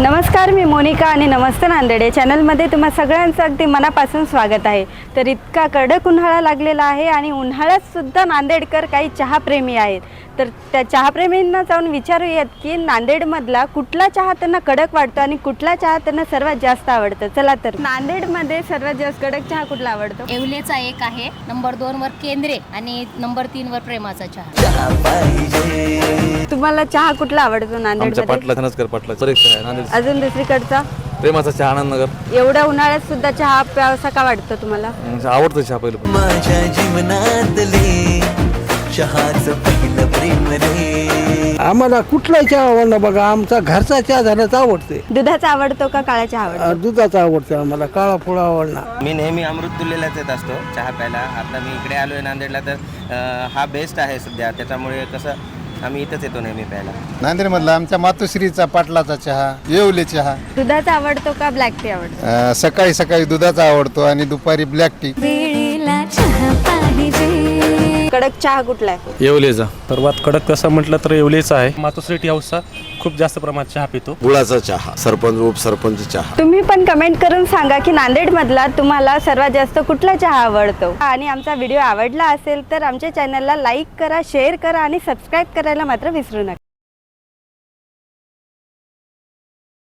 नमस्कार मी मोनिका आणि नमस्ते नांदेड. या चॅनलमध्ये तुम्हा सगळ्यांचं अगदी मनापासून स्वागत आहे. तर इतका कडक उन्हाळा लागलेला आहे आणि उन्हाळ्यात सुद्धा नांदेडकर काही चहाप्रेमी आहेत. तर त्या चहाप्रेमींना जाऊन विचारूयात की नांदेडमधला कुठला चहा त्यांना कडक वाटतो आणि कुठला चहा त्यांना सर्वात जास्त आवडतं? चला तर. नांदेडमध्ये सर्वात जास्त कडक चहा कुठला आवडतो? येवलेचा एक आहे. नंबर दोन वर केंद्रे आणि नंबर तीन वर प्रेमाचा चहा. तुम्हाला चहा कुठला आवडतो आमच्या नांदेडमध्ये पाटला धनसकर पाटला परीक्षा आहे नांदेड अजून दुसरीकडचा? प्रेमाचा चहा आनंदनगर एवढ्या उन्हाळ्यात सुद्धा चहा प्यावसा का वाटतो तुम्हाला? आवडतं चहा पहिलं. माझ्या जीवनातले चहाच पहिलं प्रेम रे. आम्हाला कुठलाही चहा आवडला बघा आमचा घरचा चहा झाल्याच आवडते. दुधाचा आवडतो का काळा चहा आवडतो? अ, दुधाचा आवडते आम्हाला काळा फुळा आवडणार. मी नेहमी अमृत तुल्यलाच येत असतो चहा प्यायला. आता मी इकडे आलो आहे नांदेडला तर अं, हा बेस्ट आहे सध्या. त्याच्यामुळे कसं आम्ही इथंच येतो नेहमी प्यायला. नांदेडमधला आमच्या मातोश्रीचा पाटलाचा चहा येवले चहा. दुधाचा आवडतो का ब्लॅक टी आवडतो? अं, सकाळी सकाळी दुधाचा आवडतो आणि दुपारी ब्लॅक टी कडक चहा कुठला आहे? येवलेचा. सर्वात कडक कसं म्हटलं तर येवलेचा आहे. मातोश्री टी हाऊसचा खूप जास्त प्रमाणात चहा पितो. गुळाचा चहा सरपंच उपसरपंच चहा. तुम्ही पण कमेंट करून सांगा की नांदेड मधला तुम्हाला सर्वात जास्त कुठला चहा आवडतो? आणि आमचा व्हिडिओ आवडला असेल तर आमच्या चॅनलला लाईक करा शेअर करा आणि सबस्क्राईब करायला मात्र विसरू नका.